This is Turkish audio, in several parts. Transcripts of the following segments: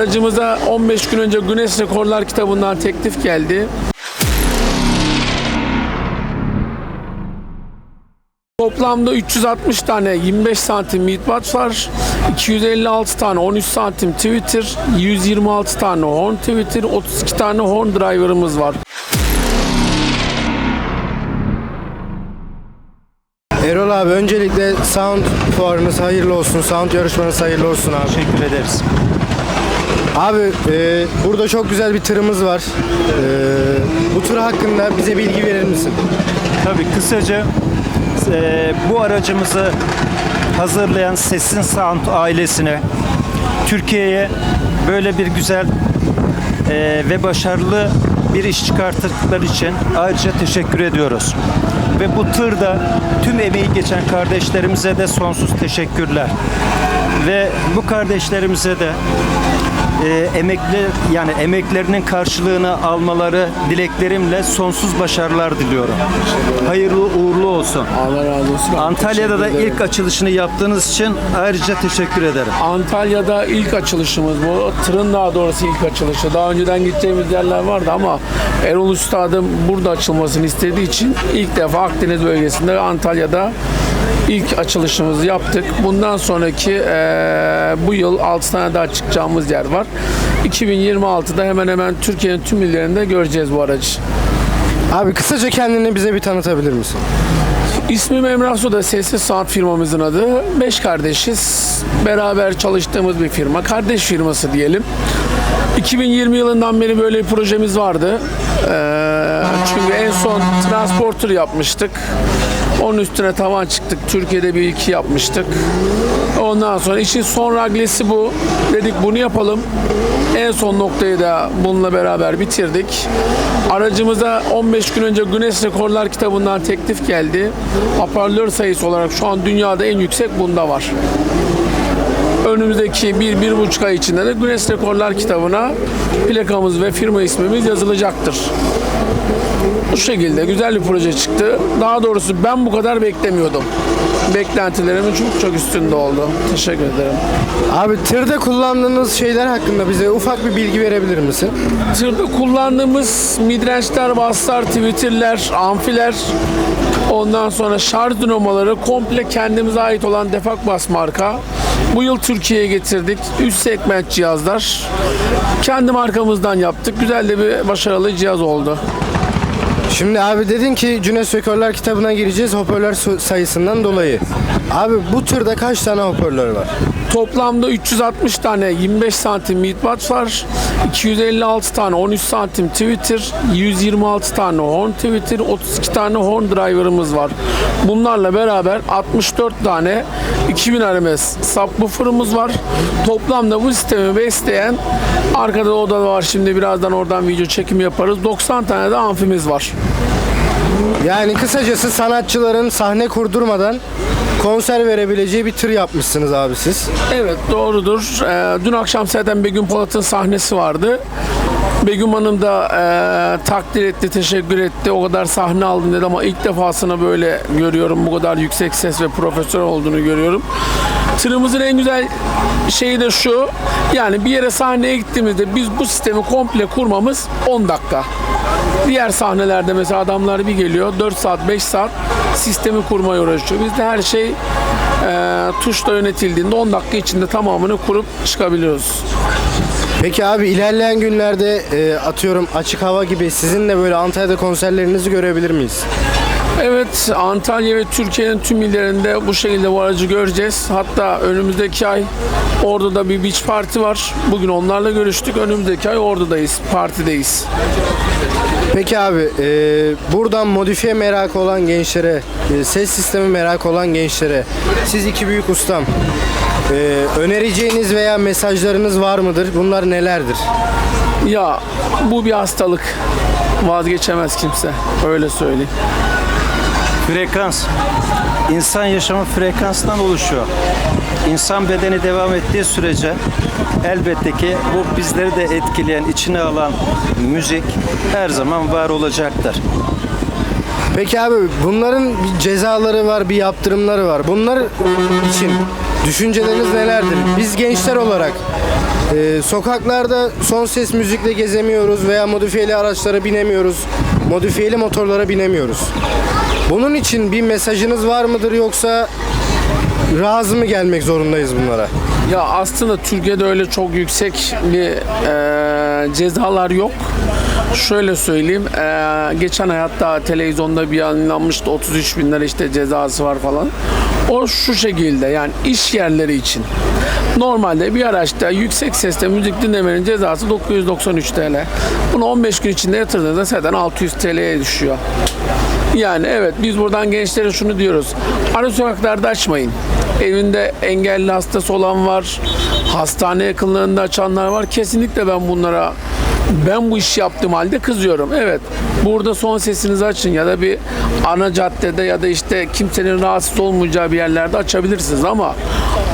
Aracımıza 15 gün önce Güneş Rekorlar kitabından teklif geldi. Toplamda 360 tane 25 santim midbat var. 256 tane 13 santim Twitter, 126 tane horn Twitter, 32 tane horn driver'ımız var. Erol abi öncelikle sound fuarınız hayırlı olsun. Sound yarışmanız hayırlı olsun abi. Teşekkür ederiz. Abi e, burada çok güzel bir tırımız var. E, bu tır hakkında bize bilgi verir misin? Tabii kısaca e, bu aracımızı hazırlayan Sesin Sound ailesine, Türkiye'ye böyle bir güzel e, ve başarılı bir iş çıkarttıkları için ayrıca teşekkür ediyoruz. Ve bu tırda tüm emeği geçen kardeşlerimize de sonsuz teşekkürler. Ve bu kardeşlerimize de e, emekli yani emeklerinin karşılığını almaları dileklerimle sonsuz başarılar diliyorum. Hayırlı uğurlu olsun. Allah razı olsun. Antalya'da da ilk açılışını yaptığınız için ayrıca teşekkür ederim. Antalya'da ilk açılışımız bu. Tırın daha doğrusu ilk açılışı. Daha önceden gideceğimiz yerler vardı ama Erol Üstad'ın burada açılmasını istediği için ilk defa Akdeniz bölgesinde Antalya'da ilk açılışımızı yaptık. Bundan sonraki eee, bu yıl 6 tane daha çıkacağımız yer var. 2026'da hemen hemen Türkiye'nin tüm illerinde göreceğiz bu aracı. Abi kısaca kendini bize bir tanıtabilir misin? İsmim Emrah Suda, Sessiz Saat firmamızın adı. Beş kardeşiz. Beraber çalıştığımız bir firma. Kardeş firması diyelim. 2020 yılından beri böyle bir projemiz vardı. Ee, çünkü en son transporter yapmıştık. Onun üstüne tavan çıktık. Türkiye'de bir iki yapmıştık. Ondan sonra işin son raglesi bu. Dedik bunu yapalım. En son noktayı da bununla beraber bitirdik. Aracımıza 15 gün önce Güneş Rekorlar kitabından teklif geldi. Hoparlör sayısı olarak şu an dünyada en yüksek bunda var. Önümüzdeki bir, bir buçuk ay içinde de Güneş Rekorlar kitabına plakamız ve firma ismimiz yazılacaktır. Bu şekilde güzel bir proje çıktı. Daha doğrusu ben bu kadar beklemiyordum. Beklentilerimin çok çok üstünde oldu. Teşekkür ederim. Abi tırda kullandığınız şeyler hakkında bize ufak bir bilgi verebilir misin? Tırda kullandığımız midrange'ler, basslar, twitter'ler, amfiler, ondan sonra şarj dinamoları komple kendimize ait olan Defak Bas marka. Bu yıl Türkiye'ye getirdik. Üst segment cihazlar. Kendi markamızdan yaptık. Güzel de bir başarılı cihaz oldu. Şimdi abi dedin ki Güneş Rekorlar kitabına gireceğiz hoparlör sayısından dolayı. Abi bu tırda kaç tane hoparlör var? Toplamda 360 tane 25 santim midbat var. 256 tane 13 santim Twitter, 126 tane horn Twitter, 32 tane horn driver'ımız var. Bunlarla beraber 64 tane 2000 RMS subwoofer'ımız var. Toplamda bu sistemi besleyen arkada oda var. Şimdi birazdan oradan video çekimi yaparız. 90 tane de amfimiz var. Yani kısacası sanatçıların sahne kurdurmadan konser verebileceği bir tır yapmışsınız abi siz. Evet doğrudur. Ee, dün akşam zaten Begüm Polat'ın sahnesi vardı. Begüm Hanım da e, takdir etti, teşekkür etti. O kadar sahne aldım dedi ama ilk defasına böyle görüyorum. Bu kadar yüksek ses ve profesyonel olduğunu görüyorum. Tırımızın en güzel şeyi de şu. Yani bir yere sahneye gittiğimizde biz bu sistemi komple kurmamız 10 dakika. Diğer sahnelerde mesela adamlar bir geliyor 4 saat 5 saat sistemi kurmaya uğraşıyor. Bizde her şey e, tuşla yönetildiğinde 10 dakika içinde tamamını kurup çıkabiliyoruz. Peki abi ilerleyen günlerde e, atıyorum açık hava gibi sizin de böyle Antalya'da konserlerinizi görebilir miyiz? Evet Antalya ve Türkiye'nin tüm illerinde bu şekilde bu aracı göreceğiz. Hatta önümüzdeki ay Ordu'da bir beach parti var. Bugün onlarla görüştük. Önümüzdeki ay Ordu'dayız, partideyiz. Peki abi e, buradan modifiye merakı olan gençlere, e, ses sistemi merakı olan gençlere siz iki büyük ustam e, önereceğiniz veya mesajlarınız var mıdır? Bunlar nelerdir? Ya bu bir hastalık. Vazgeçemez kimse. Öyle söyleyeyim. Frekans. İnsan yaşamı frekanstan oluşuyor. İnsan bedeni devam ettiği sürece elbette ki bu bizleri de etkileyen, içine alan müzik her zaman var olacaktır. Peki abi bunların bir cezaları var, bir yaptırımları var. Bunlar için düşünceleriniz nelerdir? Biz gençler olarak e, sokaklarda son ses müzikle gezemiyoruz veya modifiyeli araçlara binemiyoruz. Modifiyeli motorlara binemiyoruz. Bunun için bir mesajınız var mıdır yoksa razı mı gelmek zorundayız bunlara? Ya aslında Türkiye'de öyle çok yüksek bir e, cezalar yok. Şöyle söyleyeyim, e, geçen ay hatta televizyonda bir yayınlanmıştı 33 bin lira işte cezası var falan. O şu şekilde yani iş yerleri için. Normalde bir araçta yüksek sesle müzik dinlemenin cezası 993 TL. Bunu 15 gün içinde yatırdığınızda zaten 600 TL'ye düşüyor. Yani evet biz buradan gençlere şunu diyoruz. Ara sokaklarda açmayın. Evinde engelli hastası olan var. Hastane yakınlarında açanlar var. Kesinlikle ben bunlara ben bu işi yaptığım halde kızıyorum. Evet. Burada son sesinizi açın ya da bir ana caddede ya da işte kimsenin rahatsız olmayacağı bir yerlerde açabilirsiniz ama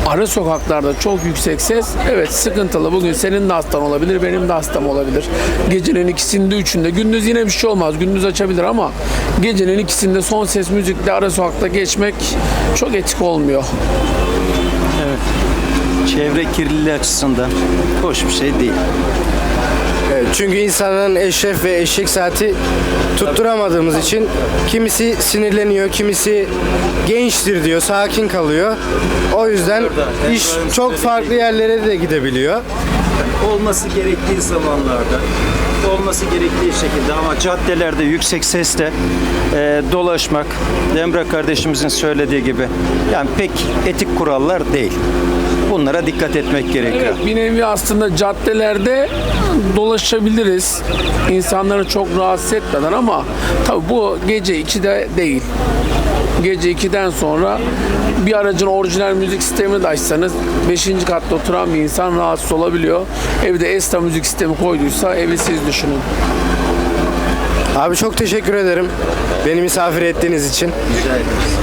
ara sokaklarda çok yüksek ses evet sıkıntılı. Bugün senin de hastan olabilir, benim de hastam olabilir. Gecenin ikisinde, üçünde. Gündüz yine bir şey olmaz. Gündüz açabilir ama gecenin ikisinde son ses müzikle ara sokakta geçmek çok etik olmuyor. Çevre kirliliği açısından hoş bir şey değil. Çünkü insanların eşref ve eşek saati tutturamadığımız için kimisi sinirleniyor, kimisi gençtir diyor, sakin kalıyor. O yüzden iş çok farklı yerlere de gidebiliyor. olması gerektiği zamanlarda olması gerektiği şekilde ama caddelerde yüksek sesle e, dolaşmak Emre kardeşimizin söylediği gibi yani pek etik kurallar değil. Bunlara dikkat etmek gerekiyor. Evet, bir nevi aslında caddelerde dolaşabiliriz. İnsanları çok rahatsız etmeden ama tabii bu gece 2'de değil. Gece 2'den sonra bir aracın orijinal müzik sistemini de açsanız 5. katta oturan bir insan rahatsız olabiliyor. Evde Esta müzik sistemi koyduysa evi siz düşünün. Abi çok teşekkür ederim beni misafir ettiğiniz için.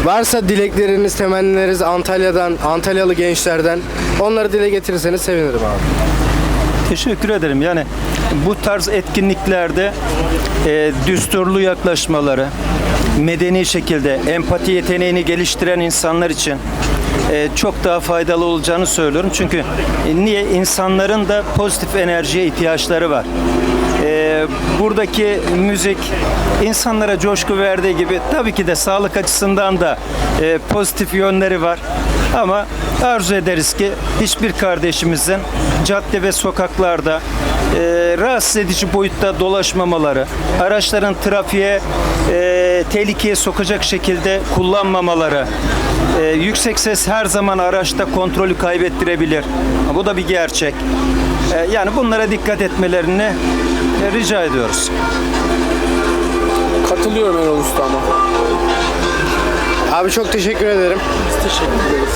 Varsa dilekleriniz, temennileriniz Antalya'dan, Antalyalı gençlerden onları dile getirirseniz sevinirim abi. Teşekkür ederim. Yani bu tarz etkinliklerde e, düsturlu yaklaşmaları, medeni şekilde empati yeteneğini geliştiren insanlar için e, çok daha faydalı olacağını söylüyorum. Çünkü e, niye insanların da pozitif enerjiye ihtiyaçları var. E, buradaki müzik insanlara coşku verdiği gibi tabii ki de sağlık açısından da e, pozitif yönleri var. Ama arzu ederiz ki hiçbir kardeşimizin cadde ve sokaklarda e, rahatsız edici boyutta dolaşmamaları, araçların trafiğe e, tehlikeye sokacak şekilde kullanmamaları, e, yüksek ses her zaman araçta kontrolü kaybettirebilir. Bu da bir gerçek. E, yani bunlara dikkat etmelerini rica ediyoruz. Katılıyorum Erol Usta'ma. Abi çok teşekkür ederim. Teşekkür ederiz.